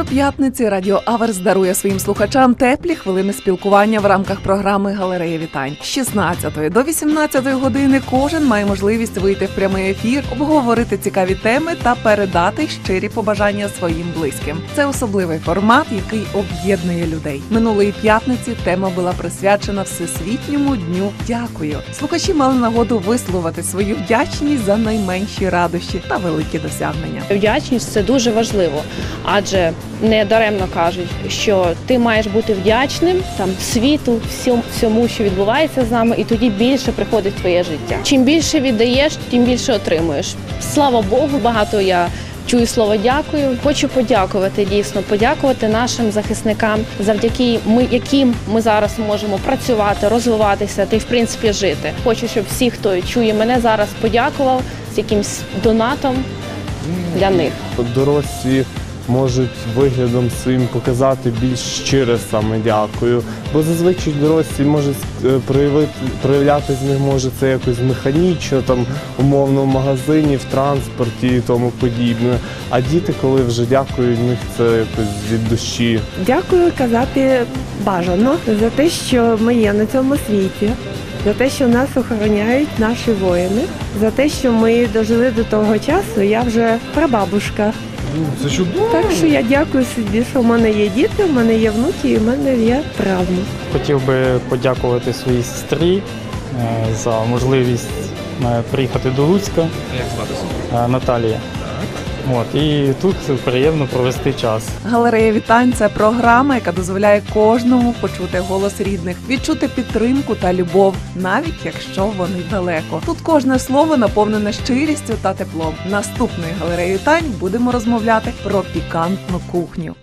Щоп'ятниці Радіо Аверс дарує своїм слухачам теплі хвилини спілкування в рамках програми Галерея вітань. З 16 до 18 години кожен має можливість вийти в прямий ефір, обговорити цікаві теми та передати щирі побажання своїм близьким. Це особливий формат, який об'єднує людей. Минулої п'ятниці тема була присвячена Всесвітньому дню дякую. Слухачі мали нагоду висловити свою вдячність за найменші радощі та великі досягнення. Вдячність це дуже важливо, адже не даремно кажуть, що ти маєш бути вдячним там світу, всьому, всьому, що відбувається з нами, і тоді більше приходить твоє життя. Чим більше віддаєш, тим більше отримуєш. Слава Богу, багато я. Чую слово дякую. Хочу подякувати дійсно, подякувати нашим захисникам, завдяки ми, яким ми зараз можемо працювати, розвиватися та й в принципі жити. Хочу, щоб всі, хто чує мене зараз, подякував з якимсь донатом для них. Дорослі можуть виглядом своїм показати більш щире саме дякую. Бо зазвичай дорослі можуть е, проявити проявляти з них може це якось механічно, там умовно в магазині, в транспорті і тому подібне. А діти, коли вже дякують, в них це якось від душі. Дякую казати бажано за те, що ми є на цьому світі, за те, що нас охороняють наші воїни, за те, що ми дожили до того часу. Я вже прабабушка. Це чудово. Так що я дякую собі, що в мене є діти, в мене є внуки і в мене є правнук. Хотів би подякувати своїй сестрі е, за можливість е, приїхати до Луцька. Як звати Наталія. От, і тут приємно провести час. Галерея вітань це програма, яка дозволяє кожному почути голос рідних, відчути підтримку та любов, навіть якщо вони далеко. Тут кожне слово наповнене щирістю та теплом. Наступної галереї вітань будемо розмовляти про пікантну кухню.